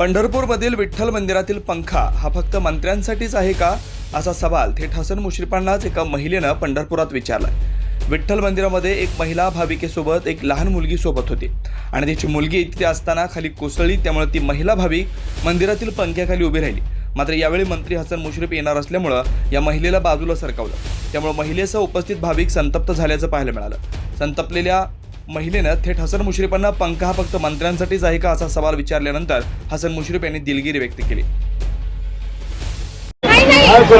पंढरपूरमधील विठ्ठल मंदिरातील पंखा हा फक्त मंत्र्यांसाठीच आहे का? असा सवाल थेट हसन मुश्रीफांनाच एका महिलेनं पंढरपुरात विचारला विठ्ठल मंदिरामध्ये एक महिला भाविकेसोबत एक लहान मुलगी सोबत होती. आणि तिची मुलगी तिथे असताना खाली कोसळली त्यामुळे ती महिला भाविक मंदिरातील पंख्याखाली उभी राहिली. मात्र यावेळी मंत्री हसन मुश्रीफ येणार असल्यामुळं या महिलेला बाजूला सरकवलं. त्यामुळे महिलेसह उपस्थित भाविक संतप्त झाल्याचं पाहायला मिळालं. संतपलेल्या महिलेनं थेट हसन मुश्रीफांना पंखा हा फक्त मंत्र्यांसाठीच आहे का असा सवाल विचारल्यानंतर हसन मुश्रीफ यांनी दिलगिरी व्यक्त केली. नाही नाही आम्ही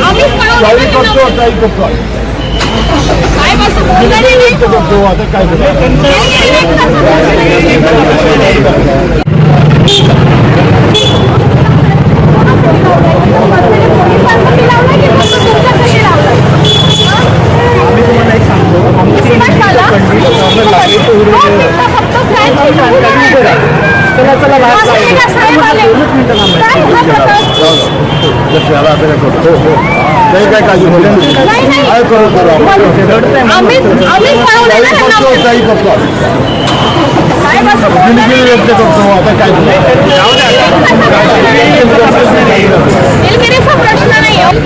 आम्हीच काही करतो पळवलं काही करतो साहेब असं बोलणारे नाही करतो आता काय चला चला त्याला आता काय काही काळजी काय करतो काही करतो व्यक्त करतो आता काय प्रश्न नाही आहे.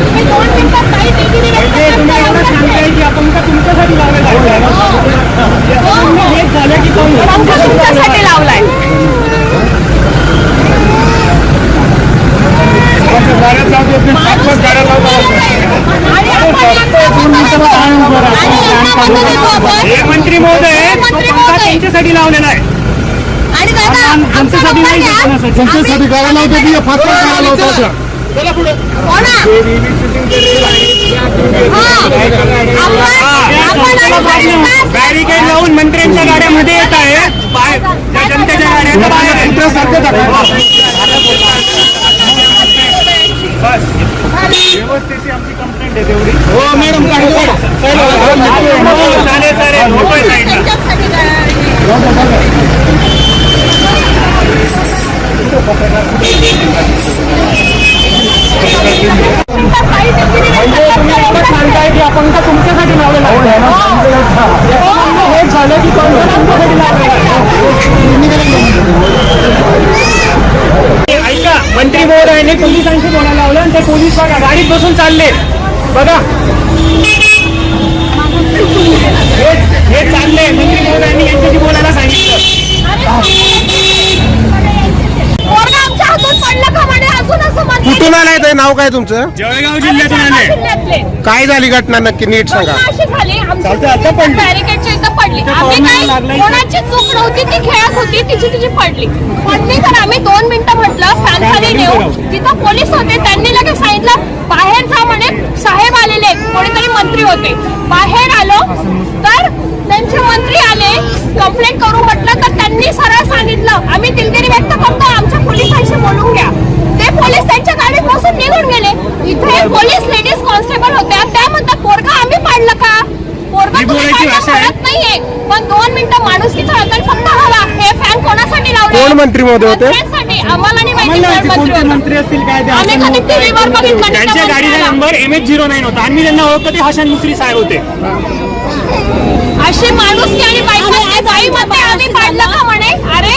तुम्ही दोन मिनिटात काही दिलगिरी व्यक्त करताय, एवढंच आहे. हो, हो. पंखा तुमच्यासाठी लावलाय. हे मंत्री महोदय. त्यांच्यासाठी लावलेला आहे. आणि दादा आमचा जनतेसाठी नंबर नाही. त्यांच्यासाठी करायला होतं की फास्ट करायला होतं का? हो ना? हा. आपण- आपण आणि बॅरिकेड लावून मंत्र्यांच्या गाड्यामध्ये येत आहे बाहेर त्या जनतेच्या गाड्या बाहेर आहेत. कुत्र्यासारखं दाखवा. बस व्यवस्थेची आमची कंप्लेंट आहे तेवढी हो मॅडम काय हो, चालेल चालेल होतोय साईडला त्यांच्यासाठी काय? काही दिलगिरी व्यक्त तुम्ही करताय, एवढं एवढंच आहे. सांगताय की आपण का तुमच्यासाठी लावलेला आहे हे झालं की पंखा तुमच्यासाठी लावलेला आहे ऐका मंत्री महोदयाने पोलिसांशी बोलायला लावलं आणि ते पोलीस बघा गाडीत बसून चालले. बघा. हे चालले मंत्री महोदयांनी यांच्याशी बोलायला सांगितलं पोरगं आमच्या हातून पडलं का म्हणे अजून असं म्हणते कुठून आलाय ते? नाव काय तुमचं? जळगाव जिल्ह्यातून आले जिल्ह्यातले. काय झाली घटना? नक्की नीट सांगा. अशी झाली. आता पडली. बॅरिकेडच्या इथं पडली. ते आम्ही कॉर्नरला काय लागलं इथं. कोणाची चूक नव्हती ती खेळत होती तिची तिची पडली. पडली तर आम्ही दोन मिनिटं म्हटलं फॅन खाली नेऊ तिथं पोलीस होते त्यांनी लगेच सांगितलं बाहेर जा म्हणे साहेब आलेले कोणीतरी मंत्री होते. बाहेर आलो तर त्यांचे मंत्री आले कंप्लेंट करू म्हटलं तर त्यांनी सरळ सांगितलं. आम्ही दिलगिरी व्यक्त करतो आमच्या पोलिसांशी बोलून घ्या. ते पोलीस त्यांच्या निघून गेले. इथे पोलीस लेडीज कॉन्स्टेबल होत्या त्या म्हणतात पोरगा आम्ही पाडलं का? पोरगा ही तुम्ही बोलायची पाडलं भाषा आहे. म्हणत नाहीये. पण दोन मिनिटं माणूस किती होता फक्त हवा. हे फॅन कोणासाठी लावले? कोण मंत्री महोदय होते? मंत्र्यांसाठी. आम्हाला नाही माहिती आम्हाला कोण माहिती कोणते होते. मंत्री असतील काय ते आम्ही आपण कधी टीव्हीवर बघितलं नाही. त्यांच्या त्या गाडीचा मंत्र्याला. Number M H zero nine होता. आणि मी त्यांना ओळखतो ते हसन मुसरी साहेब होते. अशी माणूस आणि बाई बाई म्हणते आम्ही पाडलं का म्हणे? अरे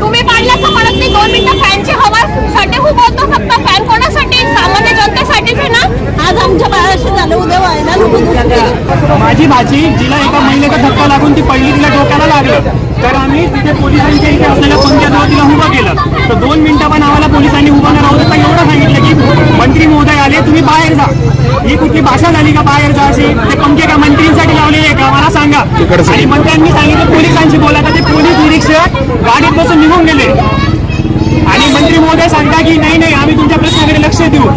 तुम्ही पाडलं का म्हणत नाही? दोन मिनिटं फॅनची हवा साठी उभं होतो फक्त फॅन कोणासाठी सामान्य जनतेसाठीच आहे ना आज आमच्या बाळाशी झालं उद्या भाची जिला एका महिलेचा धक्का लागून ती पडली तिला डोक्याला लागलं. तर आम्ही तिथे पोलिसांच्या इथे असलेल्या पंचायत तिला उभं केलं. तर दोन मिनिटं पण आम्हाला पोलिसांनी उभं राहू देता एवढं सांगितलं की मंत्री महोदय आले तुम्ही बाहेर जा. ही कुठली भाषा झाली का बाहेर जा अशी? ते पंखे का मंत्रींसाठी लावलेले आहे का मला सांगा आणि मंत्र्यांनी सांगितलं पोलिसांशी बोला. तर ते पोलीस निरीक्षक गाडीत बसून निघून गेले. आणि मंत्री महोदय सांगता की नाही नाही आम्ही तुमच्या प्रश्नाकडे लक्ष देऊ.